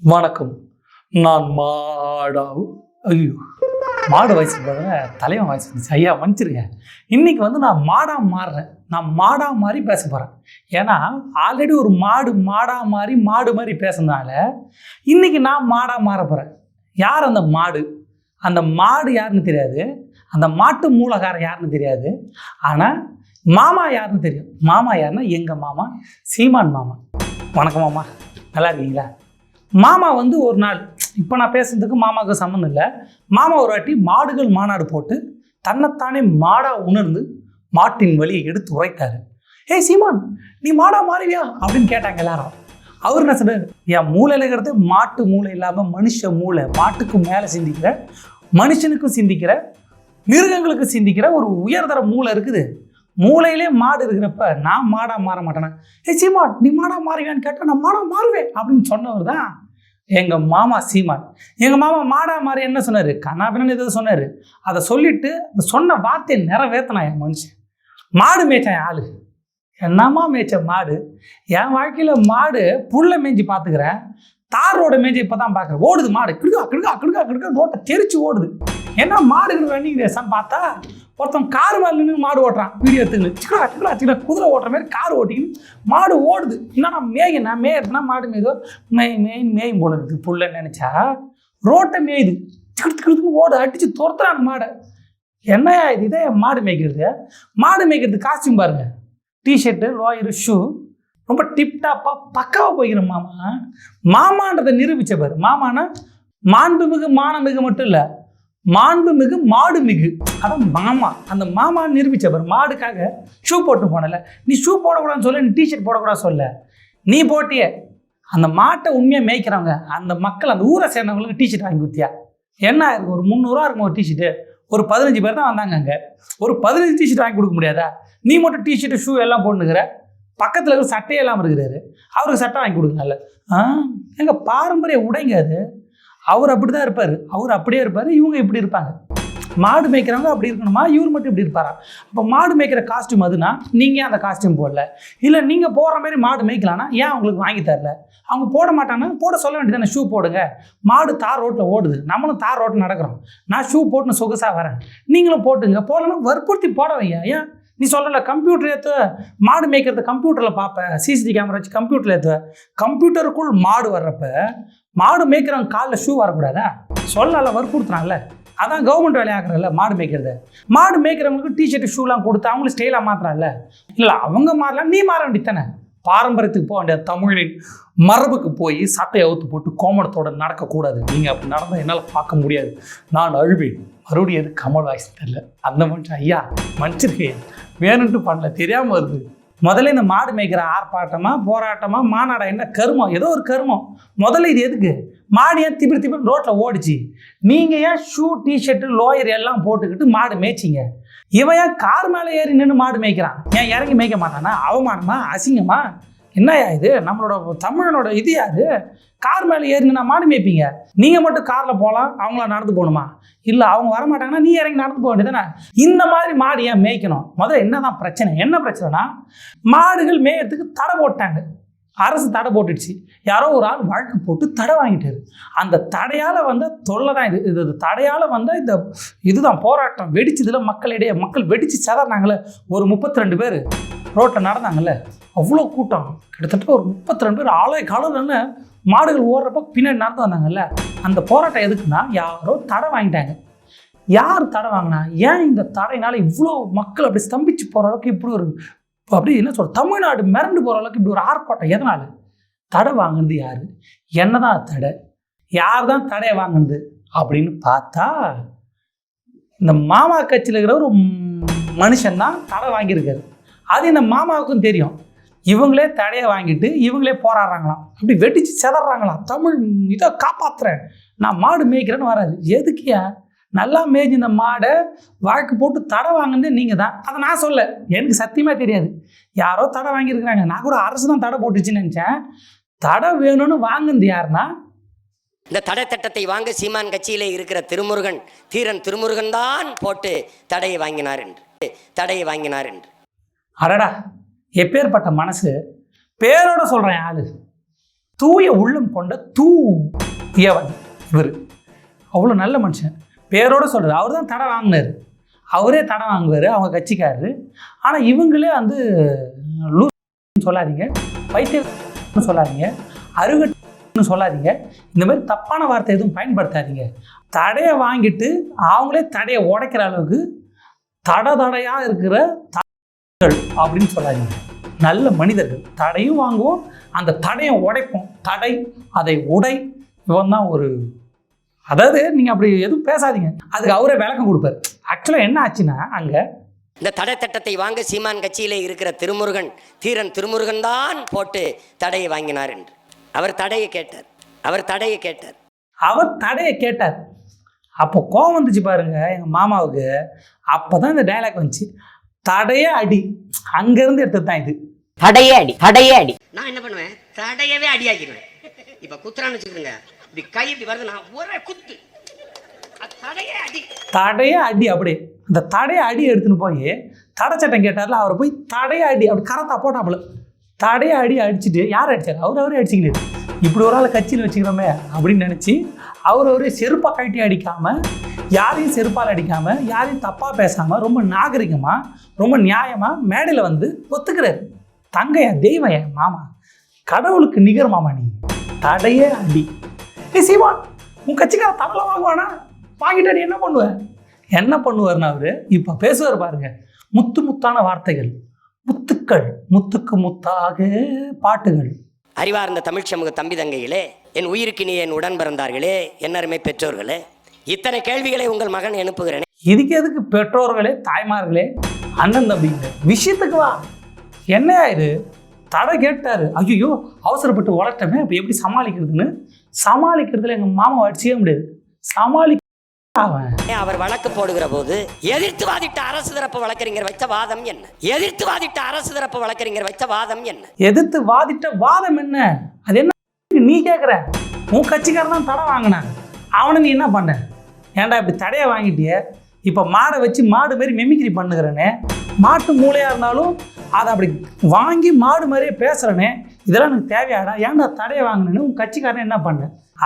வணக்கம். நான் மாடா ஐயோ. மாடு வயசு தலைவன் வயசு இருந்துச்சு ஐயா மன்னிச்சிருங்க. இன்னைக்கு வந்து நான் மாடா மாறுறேன். நான் மாடா மாதிரி பேச போகிறேன் ஏன்னா ஆல்ரெடி ஒரு மாடு மாடா மாதிரி மாடு மாதிரி பேசுனதால இன்னைக்கு நான் மாடா மாற போகிறேன் யார் அந்த மாடு? அந்த மாடு யாருன்னு தெரியாது. அந்த மாட்டு மூலகாரன் யாருன்னு தெரியாது. ஆனால் மாமா யாருன்னு தெரியும். மாமா யாருன்னா எங்கள் மாமா? சீமான் மாமா. வணக்கம் மாமா. நல்லா இருக்கீங்களா? மாமா வந்து ஒரு நாள் இப்போ நான் பேசுறதுக்கு மாமாவுக்கு சம்மந்தம் இல்லை. மாமா ஒரு வாட்டி மாடுகள் மாநாடு போட்டு தன்னைத்தானே மாடா உணர்ந்து மாட்டின் வழியை எடுத்து உரைத்தாரு. ஏய் சீமான் நீ மாடா மாறுவியா? அப்படின்னு கேட்டாங்க எல்லாரும். அவர் என்ன சொன்னார்? என் மூளையிலங்கிறது மாட்டு மூளை இல்லாமல் மனுஷ மூளை. மாட்டுக்கு மேலே சிந்திக்கிற மனுஷனுக்கும் சிந்திக்கிற மிருகங்களுக்கு சிந்திக்கிற ஒரு உயர்தர மூளை இருக்குது. மூளையிலே மாடு இருக்கிறப்ப நான் மாடாக மாற மாட்டேனே? ஏ சீமான் நீ மாடாக மாறுவியான்னு கேட்டால் நான் மாடாக மாறுவேன் அப்படின்னு சொன்னவர் தான் எங்கள் மாமா சீமான். எங்கள் மாமா மாடா மாறி என்ன சொன்னார்? கண்ணாபின்னு எதாவது சொன்னார். அதை சொல்லிட்டு சொன்ன வார்த்தையை நிறைவேற்றினா என் மனுஷன். மாடு மேய்ச்சான் என் ஆளு. என்னம்மா மேய்ச்ச மாடு? என் வாழ்க்கையில் மாடு புல்லை மேய்ஞ்சி பார்த்துக்கிறேன். தார் ரோட மேஜை இப்போ தான் பார்க்குறேன் ஓடுது மாடு. கிடுக்கா கிடுக்கா கிடுக்கா கிடுக்கா ரோட்டை தெரிச்சு ஓடுது. என்ன மாடுகள் ரன்னிங் ரேஸான்னு பார்த்தா ஒருத்தன் கார் மேலே நின்று மாடு ஓட்டுறான். வீடியோ எடுத்துக்கின்னு. சிக்கடா சிக்கடா சிக்கடா குதிரை ஓட்டுற மாதிரி கார் ஓட்டிக்கின்னு மாடு ஓடுது. என்னன்னா மேய நான் மேயறதுனா மாடு மேய்தோ? மேய் மேயின் மேயும் போல இருக்குது புல்லன்னு நினச்சா. ரோட்டை மேயுது. திக்கு திக்குன்னு ஓடு. அடித்து துரத்துறாங்க மாடை. என்னையா இது? இதே மாடு மேய்க்கிறது? மாடு மேய்க்கிறது காஸ்டியூம் பாருங்க. டிஷர்ட்டு லோயரு ஷூ ரொம்ப டிப்டாப்பாக பக்காவாக போய்க்கிற மாமா. மாமான்றதை நிரூபிச்ச பாரு. மாமானா மாண்புமிகு மானமிகு மட்டும் இல்லை மாண்புமிகு மாடுமிகு. அதான் மாமா அந்த மாமா நிரூபிச்ச பாரு. மாடுக்காக ஷூ போட்டு போனல. நீ ஷூ போடக்கூடாதுன்னு சொல்ல நீ டிஷர்ட் போடக்கூடாது சொல்ல. நீ போட்டிய. அந்த மாட்டை உண்மையாக மேய்க்கிறவங்க அந்த மக்கள் அந்த ஊரை சேர்ந்தவங்களுக்கு டிஷர்ட் வாங்கி கொடுத்தியா? என்ன இருக்கும் ஒரு முந்நூறுரூவா இருக்கும் ஒரு டிஷர்ட்டு ஒரு பதினஞ்சு பேர் தான் வந்தாங்க அங்கே. ஒரு பதினஞ்சு டிஷர்ட் வாங்கி கொடுக்க முடியாதா? நீ மட்டும் டிஷர்ட்டு ஷூ எல்லாம் போட்டுக்கிற பக்கத்தில் இருக்கிற சட்டையெல்லாம் இருக்கிறாரு. அவருக்கு சட்டை வாங்கி கொடுங்கல்ல ஆ? எங்கள் பாரம்பரிய உடைங்க அது. அவர் அப்படி தான் இருப்பார். அவர் அப்படியே இருப்பார். இவங்க இப்படி இருப்பாங்க. மாடு மேய்க்கிறவங்க அப்படி இருக்கணுமா? இவர் மட்டும் இப்படி இருப்பாரா? அப்போ மாடு மேய்க்கிற காஸ்டியூம் அதுனா நீங்கள் அந்த காஸ்டியூம் போடல? இல்லை நீங்கள் போடுற மாதிரி மாடு மேய்க்கலாம்னா ஏன் அவங்களுக்கு வாங்கி தரல? அவங்க போட மாட்டாங்கன்னா போட சொல்ல வேண்டியதானே ஷூ போடுங்க. மாடு தார் ரோட்டில் ஓடுது. நம்மளும் தார் ரோட்டில் நடக்கிறோம். நான் ஷூ போட்டுன்னு சொகுசாக வரேன். நீங்களும் போட்டுங்க. போடலன்னா வற்புறுத்தி போட வையா ஏன்? நீ சொல்லலை கம்ப்யூட்டர் ஏற்று மாடு மேய்க்கிறது கம்ப்யூட்டரில் பார்ப்பேன் சிசிடி கேமரா வச்சு கம்ப்யூட்டரில் ஏற்று கம்ப்யூட்டருக்குள் மாடு வர்றப்ப மாடு மேய்க்கிறவங்க காலில் ஷூ வரக்கூடாதா? சொல்லல வற்புறுத்துறான்ல. அதான் கவர்மெண்ட் வேலையாகிறல்ல மாடு மேய்க்கிறது. மாடு மேய்க்கிறவங்களுக்கு டிஷர்ட் ஷூலாம் கொடுத்து அவங்களும் ஸ்டைலாக மாத்துறான்ல. இல்லை அவங்க மாறலாம் நீ மாற வேண்டித்தானே பாரம்பரியத்துக்கு போக வேண்டிய தமிழின் மரபுக்கு போய் சட்டையை அவுத்து போட்டு கோமணத்தோட நடக்கக்கூடாது. நீங்கள் அப்படி நடந்தால் என்னால் பார்க்க முடியாது. நான் அழுவேன். மறுபடியும் எது கமல் வாய்ஸ் தெரியல? அந்த மனுஷன் ஐயா மன்னிச்சிருக்கேன். வேணும்ட்டு பண்ணல தெரியாமல் வருது. முதல்ல இந்த மாடு மேய்க்கிற ஆர்ப்பாட்டமா போராட்டமா மாநாடா என்ன கருமம்? ஏதோ ஒரு கருமம். முதல்ல இது எதுக்கு? மாடு ஏன் திப்பி திப்பி ரோட்டில் ஓடிச்சு? நீங்கள் ஏன் ஷூ டிஷர்ட்டு லோயர் எல்லாம் போட்டுக்கிட்டு மாடு மேய்ச்சிங்க? இவன் ஏன் கார் மேலே ஏறி நின்று மாடு மேய்க்கிறான்? ஏன் இறங்கி மேய்க்க மாட்டானா? அவமானமா? அசிங்கமா? என்னையா இது? நம்மளோட தமிழனோட இது யாரு? கார் மேலே ஏறி மாடு மேய்ப்பீங்க. நீங்கள் மட்டும் காரில் போகலாம் அவங்கள நடந்து போகணுமா? இல்லை அவங்க வர மாட்டாங்கன்னா நீ இறங்கி நடந்து போக வேண்டியதானே இந்த மாதிரி மாடு ஏன் மேய்க்கணும்? முதல்ல என்னதான் பிரச்சனை? என்ன பிரச்சனைனா மாடுகள் மேயறதுக்கு தடை போட்டாங்க. அரசு தடை போட்டுடுச்சு. யாரோ ஒரு ஆள் வழக்கு போட்டு தடை வாங்கிட்டாரு. அந்த தடையால் வந்த தொல்லை தான் இது இது தடையால் வந்த இந்த இதுதான். போராட்டம் வெடிச்சதில் மக்களிடையே மக்கள் வெடிச்சு சதறினாங்களே ஒரு முப்பத்தி ரெண்டு பேர். ரோட்டில் நடந்தாங்கல்ல அவ்வளோ கூட்டம். கிட்டத்தட்ட ஒரு முப்பத்தி ரெண்டு பேர் ஆலை காலம் மாடுகள் ஓடுறப்ப பின்னாடி நடந்து வந்தாங்கல்ல அந்த போராட்டம் எதுக்குன்னா யாரோ தடை வாங்கிட்டாங்க. யார் தடை வாங்கினா ஏன் இந்த தடையினால இவ்வளோ மக்கள் அப்படி ஸ்தம்பிச்சு போகிற அளவுக்கு இப்படி ஒரு அப்படி என்ன சொல்ற தமிழ்நாடு மிரண்டு போகிற அளவுக்கு இப்படி ஒரு ஆர்ப்பாட்டம் எதனால்? தடை வாங்கினது யார்? என்னதான் தடை? யார் தான் தடையை வாங்கினது? அப்படின்னு பார்த்தா இந்த மாமா கட்சியில் இருக்கிற ஒரு மனுஷன் தான் தடை வாங்கியிருக்காரு. அது இந்த மாமாவுக்கும் தெரியும். இவங்களே தடையை வாங்கிட்டு இவங்களே போராடுறாங்களாம். அப்படி வெடிச்சு செதறாங்களாம். தமிழ் இதை காப்பாத்துறேன். நான் மாடு மேய்க்கிறேன்னு வராது எதுக்கியா நல்லா மேய்ஞ்சி இந்த மாடை வாழ்க்கை போட்டு தடை வாங்கினது நீங்கள் தான். அதை நான் சொல்ல எனக்கு சத்தியமாக தெரியாது. யாரோ தடை வாங்கியிருக்கிறாங்க. நான் கூட அரசு தான் தடை போட்டுச்சுன்னு நினச்சேன். தடை வேணும்னு வாங்குனது யாருன்னா? இந்த தடை திட்டத்தை வாங்க சீமான் கட்சியிலே இருக்கிற திருமுருகன் தீரன் திருமுருகன் தான் போட்டு தடையை வாங்கினார் என்று. தடையை வாங்கினார் என்று. அடடா எப்பேற்பட்ட மனசு? பேரோட சொல்கிறேன் ஆளு தூய உள்ளம் கொண்ட தூயவன் இவர். அவ்வளோ நல்ல மனுஷன். பேரோட சொல்கிறார் அவர் தான் தடை வாங்கினார். அவரே தடை வாங்குவார் அவங்க கட்சிக்காரரு. ஆனால் இவங்களே வந்து லூஸ் சொல்லாதீங்க. பைத்தியம் சொல்லாதீங்க. அருகட்னு சொல்லாதீங்க. இந்த மாதிரி தப்பான வார்த்தை எதுவும் பயன்படுத்தாதீங்க. தடையை வாங்கிட்டு அவங்களே தடையை உடைக்கிற அளவுக்கு தட தடையாக இருக்கிற த அப்படின்னு சொல்லாதீங்க. நல்ல மனிதர்கள் தடையும் வாங்குவோம் அந்த தடையை உடைப்போம். தடை அதை உடை இவன் தான் ஒரு அதாவது நீங்கள் அப்படி எதுவும் பேசாதீங்க. அதுக்கு அவரே விளக்கம் கொடுப்பார். ஆக்சுவலாக என்ன ஆச்சுன்னா அங்கே இந்த தடை திட்டத்தை வாங்க சீமான் கட்சியிலே இருக்கிற திருமுருகன் தீரன் திருமுருகன் தான் போட்டு தடையை வாங்கினார் என்று. அவர் தடையை கேட்டார். அவர் தடையை கேட்டார். அவர் தடையை கேட்டார். அப்போ கோவம் வந்துச்சு பாருங்க எங்கள் மாமாவுக்கு. அப்போ தான் இந்த டைலாக் வந்துச்சு. தடையே அடி. அங்கேருந்து எடுத்தது தான் இது. தடையே அடி தடையே அடி. நான் என்ன பண்ணுவேன்? தடையவே அடியாக்கிடுவேன். இப்ப குத்துறான்னு வச்சுக்கோங்க. இப்படி கை இப்படி வருது நான் ஒரே குத்து. அது தடையே அடி. தடையே அடி அப்படியே. அந்த தடையை அடி எடுத்துன்னு போய் தடை சட்டம் கேட்டார்ல அவரை போய் தடையை அடி அப்படி கரத்தா போட்டாப்புல. தடையை அடி அடிச்சுட்டு யார் அடித்தார் அவர் அவரே அடிச்சுக்கிட்டு இப்படி ஒரு ஆள் கட்சியில் வச்சுக்கிறோமே அப்படின்னு நினச்சி அவர் அவரே செருப்பாக கட்டி அடிக்காமல் யாரையும் செருப்பால் அடிக்காமல் யாரையும் தப்பாக பேசாமல் ரொம்ப நாகரிகமாக ரொம்ப நியாயமாக மேடையில் வந்து ஒத்துக்கிறாரு. தங்கையா தெய்வம் மாமா? கடவுளுக்கு நிகர் மாமா நீ. தடையே அடி. ஏ சீமான் உன் கட்சிக்கார தமிழை வாங்குவானா? வாங்கிட்டு நீ என்ன பண்ணுவ? என்ன பண்ணுவார்னு அவர் இப்போ பேசுவார் பாருங்க. முத்து முத்தான வார்த்தைகள். முத்துக்கள் முத்துக்கு முத்தாக பாட்டுகள். அறிவார்ந்த தமிழ் சமூக தம்பி தங்கைகளே என் உயிருக்கினி என் உடன் பிறந்தார்களே என்னருமை பெற்றோர்களே இத்தனை கேள்விகளை உங்கள் மகன் எழுப்புகிறேன். இதுக்கு எதுக்கு பெற்றோர்களே தாய்மார்களே அண்ணன் தம்பிங்க விஷயத்துக்கு வா. என்னையா இது? தடை கேட்டாரு. ஐயோ அவசரப்பட்டு வளர்த்தமே இப்போ எப்படி சமாளிக்கிறதுன்னு? சமாளிக்கிறதுல எங்கள் மாமா அடிச்சே முடியாது. சமாளி அவர் வழக்கு போடுகிற போது எதிர்த்து வாதிட்ட அரசு தரப்பு வழக்கறிஞர் வைத்த வாதம் என்ன? எதிர்த்து வாதிட்ட அரசு தரப்பு வழக்கறிஞர் வைத்த வாதம் என்ன? எதிர்த்து வாதிட்ட வாதம் என்ன? அது என்ன? நீ கேட்குற உன் கட்சிக்காரன் தான் தடை வாங்கினான் அவனை நீ என்ன பண்ண? ஏன்டா இப்படி தடையை வாங்கிட்டிய? இப்போ மாடை வச்சு மாடு மாதிரி மெமிக்ரி பண்ணுகிறனே. மாட்டு மூளையாக இருந்தாலும் அதை அப்படி வாங்கி மாடு மாதிரியே பேசுகிறனே இதெல்லாம் எனக்கு தேவையாடா. ஏன்டா தடையை வாங்கினேன்னு உன் கட்சிக்காரன் என்ன பண்ண?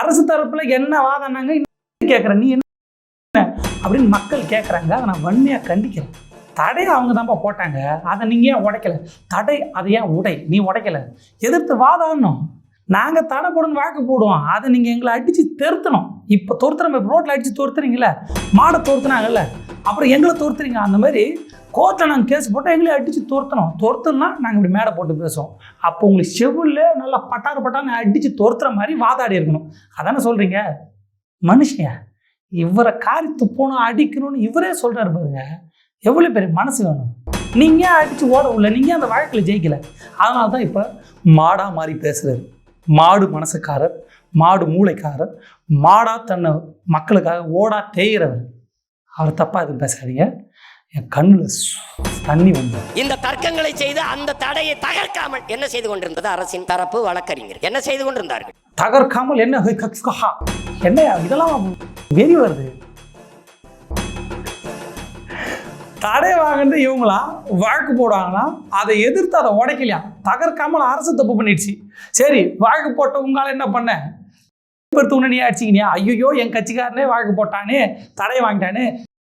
அரசு தரப்பில் என்ன வாதம்னாங்க? கேட்குற நீ என்ன அப்படின்னு மக்கள் கேட்குறாங்க அதை நான் வன்மையாக கண்டிக்கிறேன். தடையை அவங்க தான்ப்பா போட்டாங்க. அதை நீங்கள் ஏன் உடைக்கல? தடை அதை ஏன் உடை? நீ உடைக்கல. எதிர்த்து வாதாடணும் நாங்கள் தடை போடணும் வழக்கு போடுவோம். அதை நீங்கள் எங்களை அடித்து தெருத்தணும். இப்போ துரத்துறோம் இப்போ ரோட்டில் அடித்து துரத்துறீங்களே மாடை துரத்துனாங்கல்ல? அப்புறம் எங்களை துரத்துறீங்க. அந்த மாதிரி கோர்ட்டில் நாங்கள் கேஸ் போட்டால் எங்களே அடித்து துரத்தணும். துரத்துனா நாங்கள் இப்படி மேடை போட்டு பேசுவோம். அப்போ உங்களுக்கு செவில் நல்லா பட்டாறு பட்டான்னு அடித்து துரத்துற மாதிரி வாதாடி இருக்கணும். அதானே சொல்கிறீங்க மனுஷன் இவரை காரி துப்பணும் அடிக்கணும்னு இவரே சொல்கிறாரு பாருங்க. எவ்வளோ பெரிய மனசு வேணும். நீங்கள் அடித்து ஓட உள்ள நீங்கள் அந்த வழக்கில் ஜெயிக்கல? அதனால தான் இப்போ மாடாக மாறி பேசுகிறாரு மாடு மனசுக்காரர் மாடு மூளைக்காரர் மாடாக தன்னை மக்களுக்காக ஓடா தேய்கிறவர் அவர் தப்பாக எதுவும் பேசாதீங்க. என் கண்ணில் தண்ணி வந்து இந்த தர்க்கங்களை செய்து அந்த தடையை தகர்க்காமல் என்ன செய்து கொண்டிருந்தது? அரசின் தரப்பு வழக்கறிஞர். என்ன செய்து கொண்டிருந்தார்கள்? தகர்க்காமல் என்ன. என்ன இதெல்லாம் வெறி வருது. தடை வாங்கிட்டு இவங்களா வழக்கு போடுவாங்கன்னா அதை எதிர்த்து அதை உடைக்கலையா? தகர்க்காமல் அரசு தப்பு பண்ணிடுச்சு. சரி வழக்கு போட்ட உங்களால் என்ன பண்ண? பெருத்தவன நீ அடிச்சிக்கினியா? ஐயோ என் கட்சிக்காரனே வழக்கு போட்டானே தடை வாங்கிட்டானே.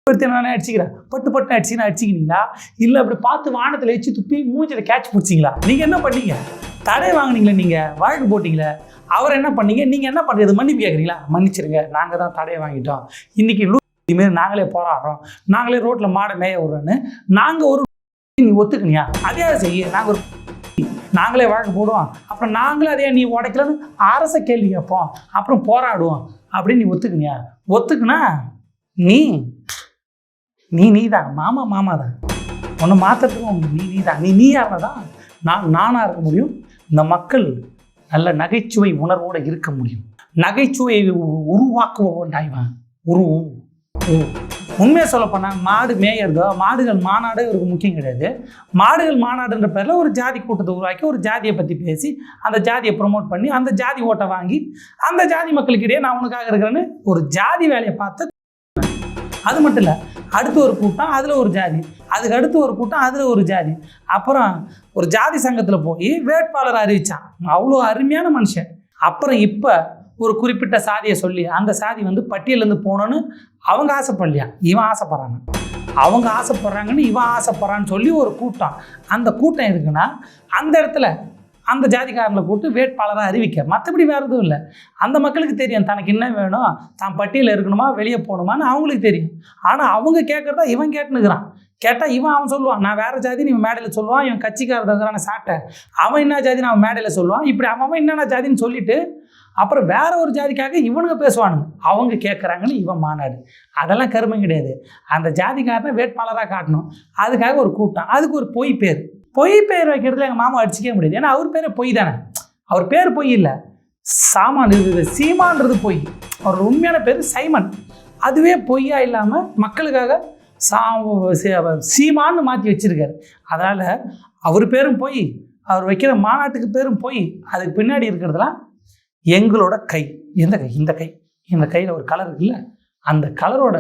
பெருத்து நானே அடிச்சுக்கிறேன். பட்டு பட்டு அடிச்சுன்னு அடிச்சிக்கினீங்களா? இல்லை அப்படி பார்த்து வானத்தில் வச்சு துப்பி மூஞ்சில கேட்ச் பிடிச்சிங்களா? நீங்கள் என்ன பண்ணீங்க? தடை வாங்குனீங்களே நீங்கள் வழக்கு போட்டிங்களே. அவர் என்ன பண்ணீங்க? நீங்கள் என்ன பண்ணுறது மன்னிப்பு கேட்குறீங்களா மன்னிச்சிருங்க. நாங்கள் தான் தடையை வாங்கிட்டோம். இன்னைக்கு லூ இதுமாரி நாங்களே போராடுறோம். நாங்களே ரோட்டில் மாடை மேய விடுறோன்னு நாங்கள் ஒரு நீ ஒத்துக்கணியா? அதே செய்ய. நாங்கள் ஒரு நாங்களே வழக்கு போடுவோம். அப்புறம் நாங்களே அதே நீ உடைக்கலன்னு அரச கேள்வி கேட்போம். அப்புறம் போராடுவோம். அப்படின்னு நீ ஒத்துக்கணியா? ஒத்துக்குனா நீ நீ நீ தான் மாமா மாமா தான். உன்னை மாற்றுறதுக்கும் நீ நீ தான் நீ நீயாக தான்? நான் நானாக இருக்க முடியும். இந்த மக்கள் நல்ல நகைச்சுவை உணர்வோடு இருக்க முடியும். நகைச்சுவையை உ- உருவாக்குபவன் இவன் உரு உ- உண்மையை சொல்லப்போனால் மாடு மேயறதோ மாடுகள் மாநாடு இவருக்கு முக்கியம் கிடையாது. மாடுகள் மாநாடுன்ற பேரில் ஒரு ஜாதி கூட்டத்தை உருவாக்கி ஒரு ஜாதியை பற்றி பேசி அந்த ஜாதியை ப்ரொமோட் பண்ணி அந்த ஜாதி ஓட்டை வாங்கி அந்த ஜாதி மக்களுக்கிடையே நான் உனக்காக இருக்கிறேன்னு ஒரு ஜாதி வேலையை பார்த்து அது மட்டும் இல்லை அடுத்து ஒரு கூட்டம் அதில் ஒரு ஜாதி. அதுக்கு அடுத்து ஒரு கூட்டம் அதில் ஒரு ஜாதி. அப்புறம் ஒரு ஜாதி சங்கத்தில் போய் வேட்பாளர் அறிவிச்சான். அவ்வளோ அருமையான மனுஷன். அப்புறம் இப்போ ஒரு குறிப்பிட்ட சாதியை சொல்லி அந்த சாதி வந்து பட்டியலேருந்து போகணுன்னு அவங்க ஆசைப்படலையா? இவன் ஆசைப்படுறாங்க அவங்க ஆசைப்படுறாங்கன்னு இவன் ஆசைப்படுறான்னு சொல்லி ஒரு கூட்டம். அந்த கூட்டம் எதுக்குன்னா அந்த இடத்துல அந்த ஜாதிக்காரங்களை கூட்டு வேட்பாளராக அறிவிக்க. மற்றபடி வேறு எதுவும் இல்லை. அந்த மக்களுக்கு தெரியும் தனக்கு என்ன வேணும் தான் பட்டியலில் இருக்கணுமா வெளியே போகணுமான்னு அவங்களுக்கு தெரியும். ஆனால் அவங்க கேட்குறதா இவன் கேட்டுனுக்குறான் கேட்டால் இவன் அவன் சொல்லுவான் நான் வேறு ஜாதின்னு இவன் மேடையில் சொல்லுவான் இவன் கட்சிக்காரதான சாட்டை அவன் என்ன ஜாதின்னு அவன் மேடையில் சொல்லுவான். இப்படி அவன் அவன் என்னென்ன ஜாதின்னு சொல்லிட்டு அப்புறம் வேற ஒரு ஜாதிக்காக இவனுங்க பேசுவானுங்க. அவங்க கேட்குறாங்கன்னு இவன் மாநாடு. அதெல்லாம் கருமம் கிடையாது. அந்த ஜாதிக்காரனை வேட்பாளராக காட்டணும். அதுக்காக ஒரு கூட்டம். அதுக்கு ஒரு பொய் பேர். பொய் பேர் வைக்கிறதுல எங்கள் மாமா அடிச்சிக்கவே முடியாது. ஏன்னா அவர் பேரே பொய் தானே. அவர் பேர் பொய் இல்லை. சாமான் இது சீமான்றது பொய். அவர் உண்மையான பேர் சைமன். அதுவே பொய்யா இல்லாமல் மக்களுக்காக சா சீமான்னு மாற்றி வச்சுருக்காரு. அதனால் அவர் பேரும் போய் அவர் வைக்கிற மாநாட்டுக்கு பேரும் போய் அதுக்கு பின்னாடி இருக்கிறதுலாம் எங்களோட கை. எந்த கை? இந்த கை. இந்த கையில் ஒரு கலர் இருக்குல்ல? அந்த கலரோட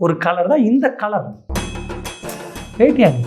ஒரு கலர் தான் இந்த கலர் வெயிட்டியாங்க